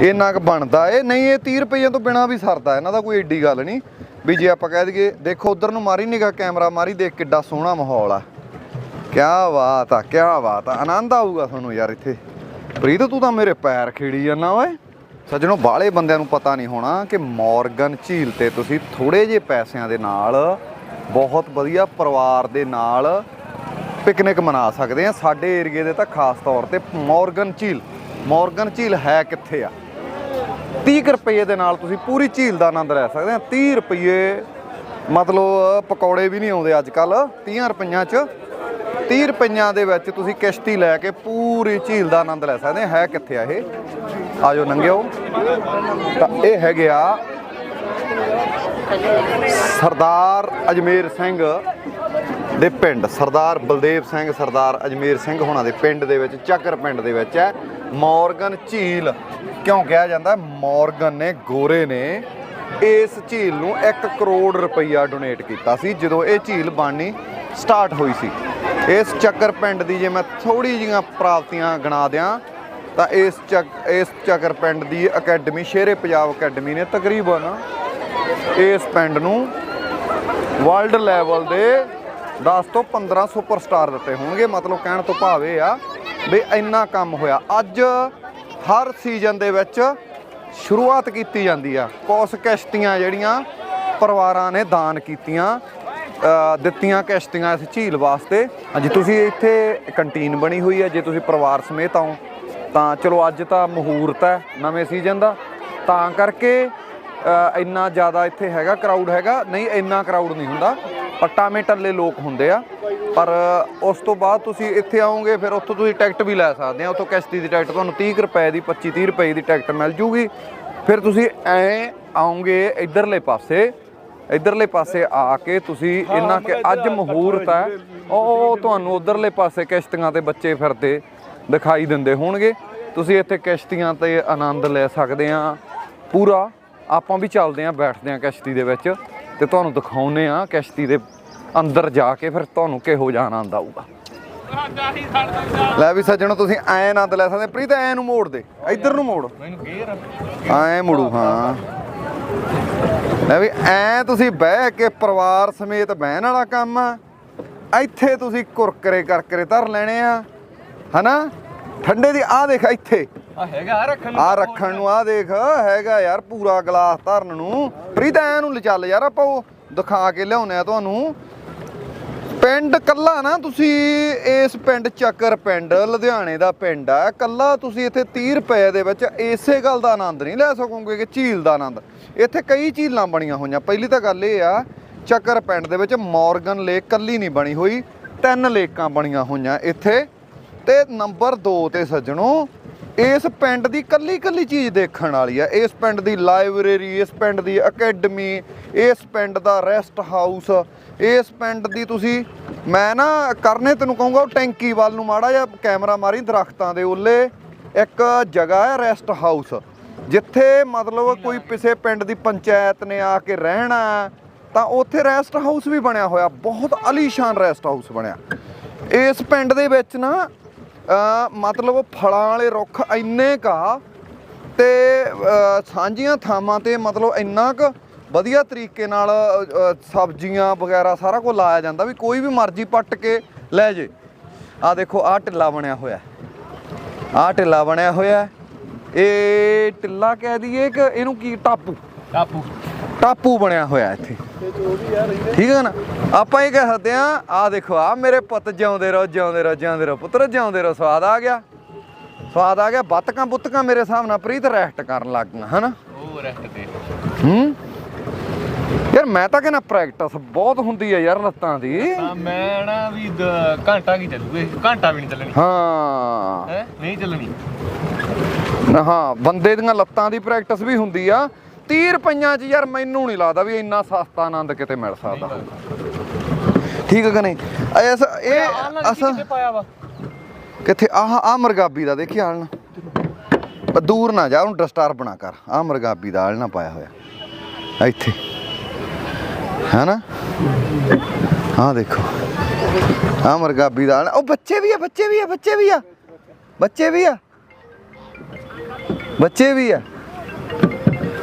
ਇੰਨਾ ਕੁ ਬਣਦਾ। ਇਹ ਨਹੀਂ, ਇਹ 30 ਰੁਪਏ ਤੋਂ ਬਿਨਾ ਵੀ ਸਰਦਾ, ਇਹਨਾਂ ਦਾ ਕੋਈ ਏਡੀ ਗੱਲ ਨਹੀਂ। ਵੀ ਜੇ ਆਪਾਂ ਕਹਿ ਦਈਏ, ਦੇਖੋ, ਉਧਰ ਨੂੰ ਮਾਰੀ ਨਿਗਾ ਕੈਮਰਾ ਮਾਰੀ, ਦੇਖ ਕਿੱਡਾ ਸੋਹਣਾ ਮਾਹੌਲ ਆ। ਕਿਆ ਬਾਤ ਆ, ਕਿਆ ਬਾਤ ਆ। ਆਨੰਦ ਆਊਗਾ ਤੁਹਾਨੂੰ ਯਾਰ ਇੱਥੇ। ਪ੍ਰੀਤ, ਤੂੰ ਤਾਂ ਮੇਰੇ ਪੈਰ ਖੇੜੀ ਜਾਂਦਾ ਓਏ। ਸੱਜਣੋ, ਬਾਹਲੇ ਬੰਦਿਆਂ ਨੂੰ ਪਤਾ ਨਹੀਂ ਹੋਣਾ ਕਿ ਮੌਰਗਨ ਝੀਲ ਤੇ ਤੁਸੀਂ ਥੋੜੇ ਜਿਹੇ ਪੈਸਿਆਂ ਦੇ ਨਾਲ, ਬਹੁਤ ਵਧੀਆ ਪਰਿਵਾਰ ਦੇ ਨਾਲ ਪਿਕਨਿਕ ਮਨਾ ਸਕਦੇ ਆ। ਸਾਡੇ ਏਰੀਏ ਦੇ ਤਾਂ ਖਾਸ ਤੌਰ ਤੇ ਮੌਰਗਨ ਝੀਲ। ਮੌਰਗਨ ਝੀਲ ਹੈ ਕਿੱਥੇ ਆ? 30 ਕੁ ਰੁਪਏ ਦੇ ਨਾਲ ਤੁਸੀਂ ਪੂਰੀ ਝੀਲ ਦਾ ਆਨੰਦ ਲੈ ਸਕਦੇ ਆ। 30 ਰੁਪਏ ਮਤਲਬ ਪਕੌੜੇ ਵੀ ਨਹੀਂ ਆਉਂਦੇ ਅੱਜ ਕੱਲ 30 ਰੁਪਈਆਂ ਚ 30 ਰੁਪਈਆਂ ਦੇ ਵਿੱਚ ਤੁਸੀਂ ਕਿਸ਼ਤੀ ਲੈ ਕੇ ਪੂਰੀ ਝੀਲ ਦਾ ਆਨੰਦ ਲੈ ਸਕਦੇ ਆ। ਹੈ ਕਿੱਥੇ ਆ ਇਹ? ਆਜੋ ਨੰਗਿਓ। ਤਾਂ ਇਹ ਹੈਗੇ ਆ ਸਰਦਾਰ ਅਜਮੇਰ ਸਿੰਘ। ਦੇ ਪਿੰਡ ਸਰਦਾਰ ਬਲਦੇਵ ਸਿੰਘ, ਸਰਦਾਰ ਅਜਮੇਰ ਸਿੰਘ ਹੋਣਾ ਦੇ ਪਿੰਡ ਦੇ ਵਿੱਚ, ਚੱਕਰ ਪਿੰਡ ਦੇ ਵਿੱਚ ਹੈ ਮੌਰਗਨ ਝੀਲ ਕਿਉਂ ਕਿਹਾ ਜਾਂਦਾ ਹੈ? ਮੌਰਗਨ ਨੇ, ਗੋਰੇ ਨੇ ਇਸ ਝੀਲ ਨੂੰ 1 ਕਰੋੜ ਰੁਪਈਆ ਡੋਨੇਟ ਕੀਤਾ ਸੀ, ਜਦੋਂ ਇਹ ਝੀਲ ਬਣਨੀ ਸਟਾਰਟ ਹੋਈ ਸੀ ਇਸ ਚੱਕਰ ਪਿੰਡ ਦੀ ਜੇ ਮੈਂ ਥੋੜੀ ਜੀਆਂ ਪ੍ਰਾਪਤੀਆਂ ਗਿਣਾ ਦਿਆਂ, ਤਾਂ ਇਸ ਚੱਕ, ਇਸ ਚੱਕਰ ਪਿੰਡ ਦੀ ਅਕੈਡਮੀ ਸ਼ੇਰੇ ਪੰਜਾਬ ਅਕੈਡਮੀ ਨੇ ਤਕਰੀਬਨ ਇਸ ਪਿੰਡ ਨੂੰ ਵਰਲਡ ਲੈਵਲ ਦੇ 10 ਤੋਂ 15 ਸੁਪਰਸਟਾਰ ਦਿੱਤੇ ਹੋਣਗੇ, ਮਤਲਬ ਕਹਿਣ ਤੋਂ ਭਾਵ ਇਹ ਆ ਵੀ ਇੰਨਾ ਕੰਮ ਹੋਇਆ। ਅੱਜ ਹਰ ਸੀਜ਼ਨ ਦੇ ਵਿੱਚ ਸ਼ੁਰੂਆਤ ਕੀਤੀ ਜਾਂਦੀ ਆ। ਕੁਛ ਕਿਸ਼ਤੀਆਂ ਜਿਹੜੀਆਂ ਪਰਿਵਾਰਾਂ ਨੇ ਦਾਨ ਕੀਤੀਆਂ ਦਿੱਤੀਆਂ ਕਿਸ਼ਤੀਆਂ ਇਸ ਝੀਲ ਵਾਸਤੇ। ਅੱਜ ਤੁਸੀਂ ਇੱਥੇ ਕੰਟੀਨ ਬਣੀ ਹੋਈ ਹੈ ਜੇ ਤੁਸੀਂ ਪਰਿਵਾਰ ਸਮੇਤ ਆਓ, ਤਾਂ ਚਲੋ ਅੱਜ ਤਾਂ ਮਹੂਰਤ ਹੈ ਨਵੇਂ ਸੀਜ਼ਨ ਦਾ। ਤਾਂ ਕਰਕੇ ਇੰਨਾ ਜ਼ਿਆਦਾ ਇੱਥੇ ਹੈਗਾ ਕਰਾਊਡ ਹੈਗਾ। ਨਹੀਂ, ਇੰਨਾ ਕਰਾਊਡ ਨਹੀਂ ਹੁੰਦਾ। ਪੱਟਾਵੇਂ ਟੱਲੇ ਲੋਕ ਹੁੰਦੇ ਆ। ਪਰ ਉਸ ਤੋਂ ਬਾਅਦ ਤੁਸੀਂ ਇੱਥੇ ਆਓਗੇ, ਫਿਰ ਉੱਥੋਂ ਤੁਸੀਂ ਟਿਕਟ ਵੀ ਲੈ ਸਕਦੇ ਆ। ਉੱਥੋਂ ਕਿਸ਼ਤੀ ਦੀ ਟਿਕਟ ਤੁਹਾਨੂੰ 30 ਕੁ ਰੁਪਏ ਦੀ 25 30 ਰੁਪਏ ਦੀ ਟਿਕਟ ਮਿਲ ਜੂਗੀ। ਫਿਰ ਤੁਸੀਂ ਐ ਆਓਗੇ ਇਧਰਲੇ ਪਾਸੇ ਇਧਰਲੇ ਪਾਸੇ ਆ ਕੇ ਤੁਸੀਂ ਇਹਨਾਂ ਕਿ ਅੱਜ ਮਹੂਰਤ ਹੈ ਉਹ ਤੁਹਾਨੂੰ ਉਧਰਲੇ ਪਾਸੇ ਕਿਸ਼ਤੀਆਂ ਤੇ ਬੱਚੇ ਫਿਰਦੇ ਦਿਖਾਈ ਦਿੰਦੇ ਹੋਣਗੇ। ਤੁਸੀਂ ਇੱਥੇ ਕਿਸ਼ਤੀਆਂ ਤੇ ਆਨੰਦ ਲੈ ਸਕਦੇ ਆ ਪੂਰਾ। ਆਪਾਂ ਵੀ ਚੱਲਦੇ ਆ, ਬੈਠਦੇ ਆ ਕਿਸ਼ਤੀ ਦੇ ਵਿੱਚ। ਤੇ ਤੁਹਾਨੂੰ ਦਿਖਾਉਨੇ ਆ ਕਿਸ਼ਤੀ ਦੇ ਅੰਦਰ ਜਾ ਕੇ ਫਿਰ ਤੁਹਾਨੂੰ ਕਿਹੋ ਜਿਹਾ ਆਨੰਦ ਆਊਗਾ। ਲੈ ਵੀ ਸੱਜਣੋ, ਤੁਸੀਂ ਐ ਆਨੰਦ ਲੈ ਸਕਦੇ ਪ੍ਰੀਤ, ਐ ਨੂੰ ਮੋੜ ਦੇ। ਇੱਧਰ ਨੂੰ ਮੋੜ। ਮੈਨੂੰ ਗੇਰ ਐ ਮੁੜੂ, ਹਾਂ। ਲੈ ਵੀ ਐ ਤੁਸੀਂ ਬਹਿ ਕੇ ਪਰਿਵਾਰ ਸਮੇਤ ਬਹਿਣ ਵਾਲਾ ਕੰਮ ਆ। ਇੱਥੇ ਤੁਸੀਂ ਕੁਰਕਰੇ ਕਰਕਰੇ ਧਰ ਲੈਣੇ ਆ। ਹਨਾ? ਠੰਡੇ ਦੀ ਆ ਦੇਖ ਇੱਥੇ। ਆ ਹੈਗਾ ਰੱਖਣ ਨੂੰ ਆ ਰੱਖਣ ਨੂੰ ਆ ਦੇਖ ਹੈਗਾ ਯਾਰ ਪੂਰਾ ਗਲਾਸ ਧਰਨ ਨੂੰ। ਪ੍ਰੀਤ ਐ ਨੂੰ ਚੱਲ ਯਾਰ ਆਪਾਂ ਉਹ ਦਿਖਾ ਕੇ ਲਿਆਉਨੇ ਆ ਤੁਹਾਨੂੰ। ਪਿੰਡ ਕੱਲਾ ਨਾ ਤੁਸੀਂ ਇਸ ਪਿੰਡ ਚੱਕਰ ਪਿੰਡ ਲੁਧਿਆਣੇ ਦਾ ਪਿੰਡ ਆ। ਕੱਲਾ ਤੁਸੀਂ ਇੱਥੇ 30 ਰੁਪਏ ਦੇ ਵਿੱਚ ਇਸੇ ਗੱਲ ਦਾ ਆਨੰਦ ਨਹੀਂ ਲੈ ਸਕੋਗੇ ਕਿ ਝੀਲ ਦਾ ਆਨੰਦ। ਇੱਥੇ ਕਈ ਝੀਲਾਂ ਬਣੀਆਂ ਹੋਈਆਂ। ਪਹਿਲੀ ਤਾਂ ਗੱਲ ਇਹ ਆ ਚੱਕਰ ਪਿੰਡ ਦੇ ਵਿੱਚ ਮੌਰਗਨ ਲੇਕ ਕੱਲੀ ਨਹੀਂ ਬਣੀ ਹੋਈ। ਤਿੰਨ ਲੇਕਾਂ ਬਣੀਆਂ ਹੋਈਆਂ ਇੱਥੇ। ਤੇ ਨੰਬਰ 2 ਤੇ ਸੱਜਣੋ ਇਸ ਪਿੰਡ ਦੀ ਕੱਲੀ ਕੱਲੀ ਚੀਜ਼ ਦੇਖਣ ਵਾਲੀ ਆ। ਇਸ ਪਿੰਡ ਦੀ ਲਾਇਬ੍ਰੇਰੀ, ਇਸ ਪਿੰਡ ਦੀ ਅਕੈਡਮੀ, ਇਸ ਪਿੰਡ ਦਾ ਰੈਸਟ ਹਾਊਸ, ਇਸ ਪਿੰਡ ਦੀ ਤੁਸੀਂ, ਮੈਂ ਨਾ ਕਰਨੇ ਤੈਨੂੰ ਕਹੂੰਗਾ ਉਹ ਟੈਂਕੀ ਵੱਲ ਨੂੰ ਮਾੜਾ ਜਿਹਾ ਕੈਮਰਾ ਮਾਰੀ ਦਰਖਤਾਂ ਦੇ ਉੱਲੇ। ਇੱਕ ਜਗ੍ਹਾ ਹੈ ਰੈਸਟ ਹਾਊਸ, ਜਿੱਥੇ ਮਤਲਬ ਕੋਈ ਕਿਸੇ ਪਿੰਡ ਦੀ ਪੰਚਾਇਤ ਨੇ ਆ ਕੇ ਰਹਿਣਾ, ਤਾਂ ਉੱਥੇ ਰੈਸਟ ਹਾਊਸ ਵੀ ਬਣਿਆ ਹੋਇਆ। ਬਹੁਤ ਅਲੀਸ਼ਾਨ ਰੈਸਟ ਹਾਊਸ ਬਣਿਆ। ਇਸ ਪਿੰਡ ਦੇ ਵਿੱਚ ਨਾ ਮਤਲਬ ਫਲਾਂ ਵਾਲੇ ਰੁੱਖ ਇੰਨੇ ਕਾ ਤੇ ਸਾਂਝੀਆਂ ਥਾਵਾਂ ਤੇ ਮਤਲਬ ਇੰਨਾ ਕੁ ਵਧੀਆ ਤਰੀਕੇ ਨਾਲ ਸਬਜ਼ੀਆਂ ਵਗੈਰਾ ਸਾਰਾ ਕੁਝ ਲਾਇਆ ਜਾਂਦਾ ਵੀ ਕੋਈ ਵੀ ਮਰਜ਼ੀ ਪੱਟ ਕੇ ਲੈ ਜੇ। ਆ ਦੇਖੋ ਆ ਟਿੱਲਾ ਬਣਿਆ ਹੋਇਆ। ਆ ਟਿੱਲਾ ਬਣਿਆ ਹੋਇਆ। ਇਹ ਟਿੱਲਾ ਕਹਿ ਦਈਏ ਕਿ ਇਹਨੂੰ ਕੀ, ਟਾਪੂ? ਟਾਪੂ। ਟਾਪੂ ਬਣਿਆ ਹੋਇਆ ਇੱਥੇ। ਠੀਕ ਹੈ ਨਾ? ਆਪਾਂ ਇਹ ਕਹਿ ਸਕਦੇ ਆ ਆ ਦੇਖੋ ਆ ਮੇਰੇ ਪੁੱਤ ਜਿਉਂਦੇ ਰਹੋ ਜਿਉਂਦੇ ਰਹੋ ਜਿਉਂਦੇ ਰਹੋ। ਪੁੱਤਰ ਜਿਉਂਦੇ ਰਹੋ ਸਵਾਦ ਆ ਗਿਆ। ਸਵਾਦ ਆ ਗਿਆ ਬੱਤਕਾਂ ਬੁੱਤਕਾਂ ਮੇਰੇ ਹਿਸਾਬ ਨਾਲ ਪ੍ਰੀਤ ਰੈਸਟ ਕਰਨ ਲੱਗ ਗਈਆਂ ਹਨਾ? ਉਹ ਰੈਸਟ ਤੇ ਹੂੰ? ਯਾਰ ਮੈਂ ਤਾਂ ਕਹਿੰਦਾ ਪ੍ਰੈਕਟਿਸ ਬਹੁਤ ਹੁੰਦੀ ਆ ਯਾਰ ਲੱਤਾਂ ਦੀ। ਮੈਂ ਨਾ ਵੀ ਦ- ਘੰਟਾ ਕੀ ਚੱਲੂਗੇ? ਘੰਟਾ ਵੀ ਨਹੀਂ ਚੱਲਣੀ। ਹਾਂ। ਹੈ? ਨਹੀਂ ਚੱਲਣੀ। ਹਾਂ ਬੰਦੇ ਦੀਆਂ ਲੱਤਾਂ ਦੀ ਪ੍ਰੈਕਟਿਸ ਵੀ ਹੁੰਦੀ ਆ। 30 ਰੁਪਈਆਂ 'ਚ ਯਾਰ ਮੈਨੂੰ ਨਹੀਂ ਲੱਗਦਾ ਵੀ ਇੰਨਾ ਸਸਤਾ ਆਨੰਦ ਕਿਤੇ ਮਿਲ ਸਕਦਾ ਠੀਕ ਹੈ ਕਿ ਨਹੀਂ? ਐਸ ਇਹ ਅਸਲ ਕਿੱਥੇ ਪਾਇਆ ਵਾ? ਕਿੱਥੇ? ਆਹ ਆ ਮਰਗਾਬੀ ਦਾ ਦੇਖੀ ਆਲਣਾ। ਪਰ ਦੂਰ ਨਾ ਜਾ ਉਹਨੂੰ ਡਿਸਟਰਬ ਨਾ ਕਰ। ਆ ਮਰਗਾਬੀ ਦਾ ਆਲਣਾ ਪਾਇਆ ਹੋਇਆ। ਇੱਥੇ। ਹੈਨਾ ਹਾਂ ਦੇਖੋ। ਆ ਮਰਗਾਬੀ ਦਾ ਆਲਣਾ। ਉਹ ਬੱਚੇ ਵੀ ਆ ਬੱਚੇ ਵੀ ਆ ਬੱਚੇ ਵੀ ਆ। ਬੱਚੇ ਵੀ ਆ। ਬੱਚੇ ਵੀ ਆ।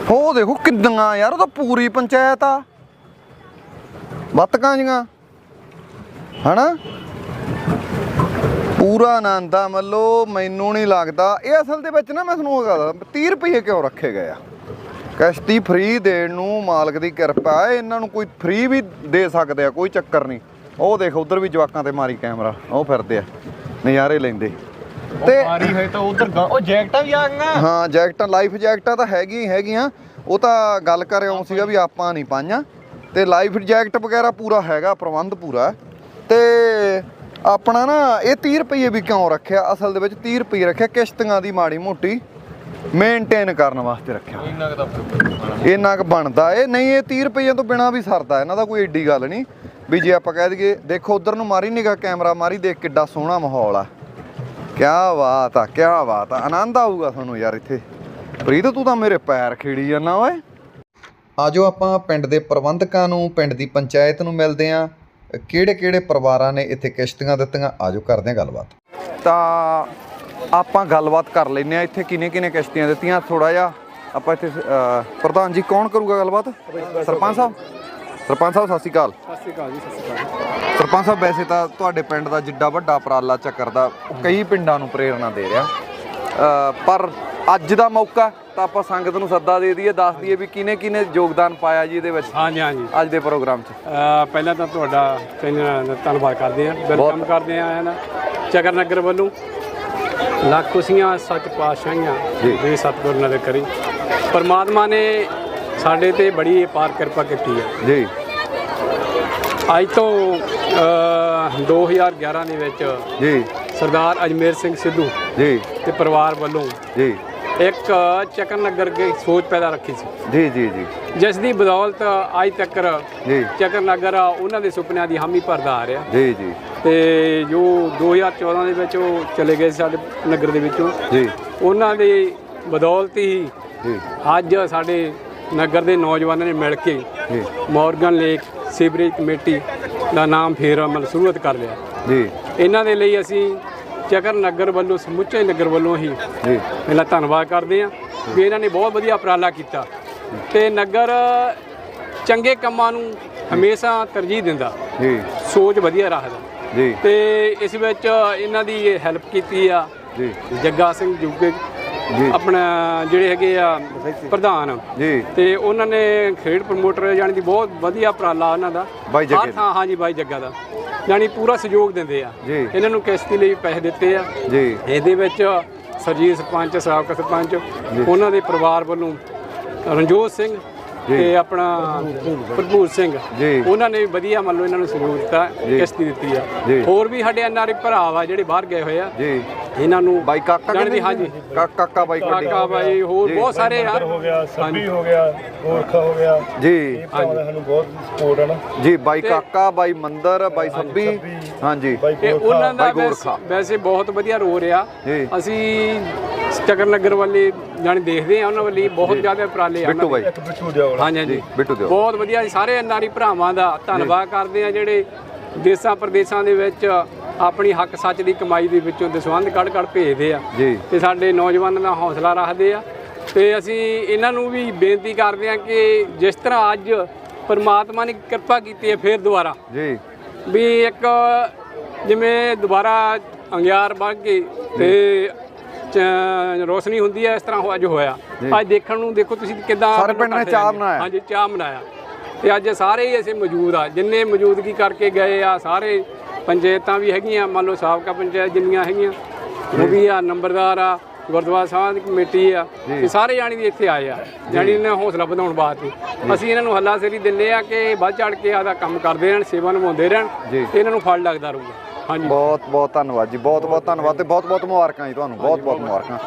ਉਹ ਦੇਖੋ ਕਿੱਦਾਂ ਯਾਰ, ਉਹ ਤਾਂ ਪੂਰੀ ਪੰਚਾਇਤ ਆ। ਬੱਤਕਾਂ ਜੀਆਂ। ਹਨਾ? ਪੂਰਾ ਆਨੰਦ ਆ ਮੱਲੋ, ਮੈਨੂੰ ਨਹੀਂ ਲੱਗਦਾ। ਇਹ ਅਸਲ ਦੇ ਵਿੱਚ ਨਾ ਮੈਂ ਤੁਹਾਨੂੰ ਉਹ ਕਹਦਾ 30 ਰੁਪਏ ਕਿਉਂ ਰੱਖੇ ਗਏ ਆ? ਕਸ਼ਤੀ ਫ੍ਰੀ ਦੇਣ ਨੂੰ ਮਾਲਕ ਦੀ ਕਿਰਪਾ ਹੈ, ਇਹਨਾਂ ਨੂੰ ਕੋਈ ਫ੍ਰੀ ਵੀ ਦੇ ਸਕਦੇ ਆ, ਕੋਈ ਚੱਕਰ ਨਹੀਂ। ਉਹ ਦੇਖ, ਉਧਰ ਵੀ ਜਵਾਕਾਂ ਤੇ ਮਾਰੀ ਕੈਮਰਾ, ਉਹ ਫਿਰਦੇ ਆ, ਨਜ਼ਾਰੇ ਲੈਂਦੇ। ਤੇ ਮਾਰੀ ਹੋਏ ਤਾਂ ਉਧਰ ਉਹ ਜੈਕਟਾਂ ਵੀ ਆ ਗਈਆਂ। ਹਾਂ ਜੈਕਟਾਂ ਲਾਈਫ ਜੈਕਟਾਂ ਤਾਂ ਹੈਗੀਆਂ ਹੀ ਹੈਗੀਆਂ। ਉਹ ਤਾਂ ਗੱਲ ਕਰ ਆਉਂ ਸੀਗਾ ਵੀ ਆਪਾਂ ਨਹੀਂ ਪਾਈਆਂ। ਤੇ ਲਾਈਫ ਜੈਕਟ ਵਗੈਰਾ ਪੂਰਾ ਹੈਗਾ ਪ੍ਰਬੰਧ ਪੂਰਾ। ਤੇ ਆਪਣਾ ਨਾ ਇਹ 30 ਰੁਪਏ ਵੀ ਕਿਉਂ ਰੱਖਿਆ? ਅਸਲ ਦੇ ਵਿੱਚ 30 ਰੁਪਏ ਰੱਖਿਆ ਕਿਸ਼ਤੀਆਂ ਦੀ ਮਾੜੀ ਮੋਟੀ ਮੇਨਟੇਨ ਕਰਨ ਵਾਸਤੇ ਰੱਖਿਆ। ਇੰਨਾ ਕੁ ਤਾਂ ਇੰਨਾ ਕੁ ਬਣਦਾ ਏ ਨਹੀਂ ਇਹ 30 ਰੁਪਏ ਤੋਂ ਬਿਨਾ ਵੀ ਸਰਦਾ ਇਹਨਾਂ ਦਾ ਕੋਈ ਏਡੀ ਗੱਲ ਨਹੀਂ। ਵੀ ਜੇ ਆਪਾਂ ਕਹਿ ਦਈਏ ਦੇਖੋ ਉਧਰ ਨੂੰ ਮਾਰੀ ਨਿਗਾ ਕੈਮਰਾ ਮਾਰੀ ਦੇਖ ਕਿੱਡਾ ਸੋਹਣਾ ਮਾਹੌਲ ਆ। ਕਿਆ ਬਾਤ ਆ ਕਿਆ ਬਾਤ ਆ। ਆਨੰਦ ਆਊਗਾ ਤੁਹਾਨੂੰ ਯਾਰ ਇੱਥੇ। ਪ੍ਰੀਤ ਤੂੰ ਤਾਂ ਮੇਰੇ ਪੈਰ ਖੇੜੀ ਜਾਂਦਾ ਓਏ। ਆਜੋ ਆਪਾਂ ਪਿੰਡ ਦੇ ਪ੍ਰਬੰਧਕਾਂ ਨੂੰ ਪਿੰਡ ਦੀ ਪੰਚਾਇਤ ਨੂੰ ਮਿਲਦੇ ਆਂ। ਕਿਹੜੇ ਕਿਹੜੇ ਪਰਿਵਾਰਾਂ ਨੇ ਇੱਥੇ ਕਿਸ਼ਤੀਆਂ ਦਿੱਤੀਆਂ? ਆਜੋ ਕਰਦੇ ਆਂ ਗੱਲਬਾਤ। ਤਾਂ ਆਪਾਂ ਗੱਲਬਾਤ ਕਰ ਲੈਨੇ ਆ ਇੱਥੇ ਕਿਨੇ ਕਿਨੇ ਕਿਸ਼ਤੀਆਂ ਦਿੱਤੀਆਂ। ਥੋੜਾ ਜਿਹਾ ਆਪਾਂ ਇੱਥੇ ਪ੍ਰਧਾਨ ਜੀ ਕੌਣ ਕਰੂਗਾ ਗੱਲਬਾਤ? ਸਰਪੰਚ ਸਾਹਿਬ? ਸਰਪੰਚ ਸਾਹਿਬ ਸਤਿ ਸ਼੍ਰੀ ਅਕਾਲ। ਸਤਿ ਸ਼੍ਰੀ ਅਕਾਲ ਜੀ ਸਤਿ ਸ਼੍ਰੀ ਅਕਾਲ। ਸਰਪੰਚ ਸਾਹਿਬ ਵੈਸੇ ਤਾਂ ਤੁਹਾਡੇ ਪਿੰਡ ਦਾ ਜਿੱਡਾ ਵੱਡਾ ਉਪਰਾਲਾ ਚੱਕਰ ਦਾ ਉਹ ਕਈ ਪਿੰਡਾਂ ਨੂੰ ਪ੍ਰੇਰਣਾ ਦੇ ਰਿਹਾ। ਪਰ ਅੱਜ ਦਾ ਮੌਕਾ ਤਾਂ ਆਪਾਂ ਸੰਗਤ ਨੂੰ ਸੱਦਾ ਦੇ ਦਈਏ ਦੱਸ ਦਈਏ ਵੀ ਕਿਨੇ ਕਿਨੇ ਯੋਗਦਾਨ ਪਾਇਆ ਜੀ ਇਹਦੇ ਵਿੱਚ। ਹਾਂਜੀ ਹਾਂਜੀ। ਅੱਜ ਦੇ ਪ੍ਰੋਗਰਾਮ 'ਚ। ਪਹਿਲਾਂ ਤਾਂ ਤੁਹਾਡਾ ਚੈਨਲ ਦਾ ਧੰਨਵਾਦ ਕਰਦੇ ਹਾਂ। ਵੈਲਕਮ ਕਰਦੇ ਆ ਨਾ ਚਕਰ ਨਗਰ ਵੱਲੋਂ ਲੱਖ ਖੁਸ਼ੀਆਂ ਸੱਚ ਪਾਤਸ਼ਾਹੀਆਂ ਜੀ। ਸਤਿਗੁਰ ਨਦਰ ਕਰੀ। ਪਰਮਾਤਮਾ ਨੇ ਸਾਡੇ ਤੇ ਬੜੀ ਅਪਾਰ ਕਿਰਪਾ ਕੀਤੀ ਹੈ। ਜੀ। ਅੱਜ ਤੋਂ ਅਹ, 2011 ਦੇ ਵਿੱਚ ਜੀ। ਸਰਦਾਰ ਅਜਮੇਰ ਸਿੰਘ ਸਿੱਧੂ ਜੀ। ਤੇ ਪਰਿਵਾਰ ਵੱਲੋਂ ਜੀ। ਇੱਕ ਚਕਰ ਨਗਰ ਦੀ ਸੋਚ ਪੈਦਾ ਰੱਖੀ ਸੀ। ਜੀ ਜੀ ਜੀ। ਜਿਸ ਦੀ ਬਦੌਲਤ ਅੱਜ ਤੱਕ ਜੀ। ਚਕਰ ਨਗਰ ਆ, ਉਹਨਾਂ ਦੇ ਸੁਪਨਿਆਂ ਦੀ ਹਾਮੀ ਭਰਦਾ ਆ ਰਿਹਾ। ਜੀ ਜੀ। ਤੇ ਜੋ 2014 ਦੇ ਵਿੱਚ ਉਹ ਚਲੇ ਗਏ ਸੀ ਸਾਡੇ ਨਗਰ ਦੇ ਵਿੱਚੋਂ। ਜੀ। ਉਹਨਾਂ ਦੀ ਬਦੌਲਤ ਹੀ ਜੀ। ਅੱਜ ਸਾਡੇ ਨਗਰ ਦੇ ਨੌਜਵਾਨਾਂ ਨੇ ਮਿਲ ਕੇ ਜੀ। ਮੋਰਗਨ ਲੇਕ ਸੀਵਰੇਜ ਕਮੇਟੀ ਦਾ ਨਾਮ ਫੇਰ ਅਮਲ ਸ਼ੁਰੂਆਤ ਕਰ ਲਿਆ। ਜੀ। ਇਹਨਾਂ ਦੇ ਲਈ ਅਸੀਂ ਚਕਰ ਨਗਰ ਵੱਲੋਂ ਸਮੁੱਚੇ ਨਗਰ ਵੱਲੋਂ ਹੀ ਜੀ। ਪਹਿਲਾਂ ਧੰਨਵਾਦ ਕਰਦੇ ਹਾਂ ਵੀ ਇਹਨਾਂ ਨੇ ਬਹੁਤ ਵਧੀਆ ਉਪਰਾਲਾ ਕੀਤਾ ਤੇ ਨਗਰ ਚੰਗੇ ਕੰਮਾਂ ਨੂੰ ਹਮੇਸ਼ਾ ਤਰਜੀਹ ਦਿੰਦਾ। ਜੀ। ਸੋਚ ਵਧੀਆ ਰੱਖਦਾ। ਜੀ। ਤੇ ਇਸ ਵਿੱਚ ਇਹਨਾਂ ਦੀ ਹੈਲਪ ਕੀਤੀ ਆ। ਜੀ। ਜੱਗਾ ਸਿੰਘ ਜੁਗੇ ਆਪਣਾ ਜਿਹੜੇ ਹੈਗੇ ਆ ਪ੍ਰਧਾਨ। ਜੀ। ਤੇ ਉਹਨਾਂ ਨੇ ਖੇਡ ਪ੍ਰਮੋਟਰ ਜਾਣੀ ਦੀ ਬਹੁਤ ਵਧੀਆ ਉਪਰਾਲਾ ਉਹਨਾਂ ਦਾ। ਬਾਈ ਜੱਗੇ ਹਰ ਥਾਂ ਹਾਂਜੀ ਬਾਈ ਜੱਗਾ ਦਾ। ਜਾਣੀ ਪੂਰਾ ਸਹਿਯੋਗ ਦਿੰਦੇ ਆ। ਜੀ। ਇਹਨਾਂ ਨੂੰ ਕਿਸ਼ਤੀ ਲਈ ਪੈਸੇ ਦਿੱਤੇ ਆ। ਜੀ। ਇਹਦੇ ਵਿੱਚ ਸਰਜੀਤ ਸਰਪੰਚ ਸਾਬਕਾ ਸਰਪੰਚ ਉਹਨਾਂ ਦੇ ਪਰਿਵਾਰ ਵੱਲੋਂ ਰਣਜੋਤ ਸਿੰਘ ਤੇ ਆਪਣਾ ਭਰਪੂਰ ਸਿੰਘ। ਜੀ। ਉਹਨਾਂ ਨੇ ਵੀ ਵਧੀਆ ਮੰਨ ਲਓ ਇਹਨਾਂ ਨੂੰ ਸਹਿਯੋਗ ਦਿੱਤਾ ਜੀ। ਕਿਸ਼ਤੀ ਦਿੱਤੀ ਆ। ਜੀ। ਹੋਰ ਵੀ ਸਾਡੇ ਐਨਆਰਆਈ ਭਰਾ ਵਾ ਜਿਹੜੇ ਬਾਹਰ ਗਏ ਹੋਏ ਆ। ਜੀ। ਇਹਨਾਂ ਨੂੰ ਬਾਈ ਕਾਕਾ ਜਾਣੀ ਦੀ ਕਹਿੰਦੇ ਹਾਂਜੀ। ਕਾ- ਕਾਕਾ ਬਾਈ ਕੱਢੀ ਕਾਕਾ ਬਾਈ ਹੋਰ। ਬਹੁਤ ਸਾਰੇ ਆ। ਹੋ ਗਿਆ ਸੱਭੀ ਹੋ ਗਿਆ ਗੋਰਖਾ ਹੋ ਗਿਆ। ਜੀ। ਦਾ ਸਾਨੂੰ ਬਹੁਤ ਸਪੋਰਟ ਹੈ ਨਾ। ਜੀ ਬਾਈ ਕਾਕਾ ਬਾਈ ਮੰਦਰ ਬਾਈ ਸੱਬੀ। ਹਾਂਜੀ। ਤੇ ਉਹਨਾਂ ਦਾ ਵੈਸੇ- ਗੋਰਖਾ। ਵੈਸੇ ਬਹੁਤ ਵਧੀਆ ਰੋ ਰਿਹਾ। ਅਸੀਂ ਚਕਰ ਨਗਰ ਵਾਲੇ ਜਾਣੀ ਦੇਖਦੇ ਆ ਉਹਨਾਂ ਵੱਲੇ ਬਹੁਤ ਜ਼ਿਆਦਾ ਉਪਰਾਲੇ ਆ ਬਿੱਟੂ। ਬਾਈ। ਇੱਕ ਬਿੱਟੂ ਵਾਲਾ ਹਾਂਜੀ ਹਾਂਜੀ। ਬਿੱਟੂ ਦਿਓ ਬਹੁਤ ਵਧੀਆ ਜੀ। ਸਾਰੇ ਐਨਆਰਈ ਭਰਾਵਾਂ ਦਾ ਧੰਨਵਾਦ ਕਰਦੇ ਆ ਜਿਹੜੇ ਦੇਸਾਂ ਪ੍ਰਦੇਸਾਂ ਦੇ ਵਿੱਚ ਆਪਣੀ ਹੱਕ ਸੱਚ ਦੀ ਕਮਾਈ ਦੇ ਵਿੱਚੋਂ ਦਸਵੰਧ ਕੱਢ ਕੱਢ ਭੇਜਦੇ ਆ। ਜੀ। ਤੇ ਸਾਡੇ ਨੌਜਵਾਨਾਂ ਦਾ ਹੌਸਲਾ ਰੱਖਦੇ ਆ। ਤੇ ਅਸੀਂ ਇਹਨਾਂ ਨੂੰ ਵੀ ਬੇਨਤੀ ਕਰਦੇ ਆ ਕਿ ਜਿਸ ਤਰ੍ਹਾਂ ਅੱਜ ਪਰਮਾਤਮਾ ਨੇ ਕਿਰਪਾ ਕੀਤੀ ਹੈ ਫੇਰ ਦੁਬਾਰਾ। ਜੀ। ਵੀ ਇੱਕ ਜਿਵੇਂ ਦੁਬਾਰਾ ਅੰਗਿਆਰ ਵੱਗ ਕੇ ਤੇ ਰੋਸ਼ਨੀ ਹੁੰਦੀ ਹੈ ਇਸ ਤਰ੍ਹਾਂ ਅੱਜ ਹੋਇਆ। ਅੱਜ ਦੇਖਣ ਨੂੰ ਦੇਖੋ ਤੁਸੀਂ ਕਿਦਾਂ ਸਾਰੇ ਪਿੰਡ ਨੇ ਚਾਅ ਮਨਾਇਆ। ਹਾਂਜੀ ਚਾਹ ਮਨਾਇਆ। ਤੇ ਅੱਜ ਸਾਰੇ ਹੀ ਅਸੀਂ ਮੌਜੂਦ ਆ। ਜਿੰਨੇ ਮੌਜੂਦਗੀ ਕਰਕੇ ਗਏ ਆ ਸਾਰੇ ਪੰਚਾਇਤਾਂ ਵੀ ਹੈਗੀਆਂ ਮੰਨ ਲਓ ਸਾਬਕਾ ਪੰਚਾਇਤ ਜਿੰਨੀਆਂ ਹੈਗੀਆਂ ਉਹ ਵੀ ਆ ਨੰਬਰਦਾਰ ਆ ਗੁਰਦੁਆਰਾ ਸਾਹਿਬ ਦੀ ਕਮੇਟੀ ਆ ਇਹ ਸਾਰੇ ਜਾਣੀ ਵੀ ਇੱਥੇ ਆਏ ਆ। ਜਾਣੀ ਨੇ ਹੌਸਲਾ ਵਧਾਉਣ ਵਾਸਤੇ। ਅਸੀਂ ਇਹਨਾਂ ਨੂੰ ਹੱਲਾ ਸੇਰੀ ਦਿੰਦੇ ਆ ਕਿ ਵੱਧ ਚੜ ਕੇ ਆਦਾ ਕੰਮ ਕਰਦੇ ਰਹਿਣ ਸੇਵਾ ਨਿਭਾਉਂਦੇ ਰਹਿਣ। ਤੇ ਇਹਨਾਂ ਨੂੰ ਫਲ ਲੱਗਦਾ ਰਹੂਗਾ ਹਾਂਜੀ। ਬਹੁਤ ਬਹੁਤ ਧੰਨਵਾਦ ਜੀ ਬਹੁਤ ਬਹੁਤ ਧੰਨਵਾਦ ਤੇ ਬਹੁਤ ਬਹੁਤ ਮੁਬਾਰਕਾਂ ਜੀ ਤੁਹਾਨੂੰ ਬਹੁਤ ਬਹੁਤ ਮੁਬਾਰਕਾਂ।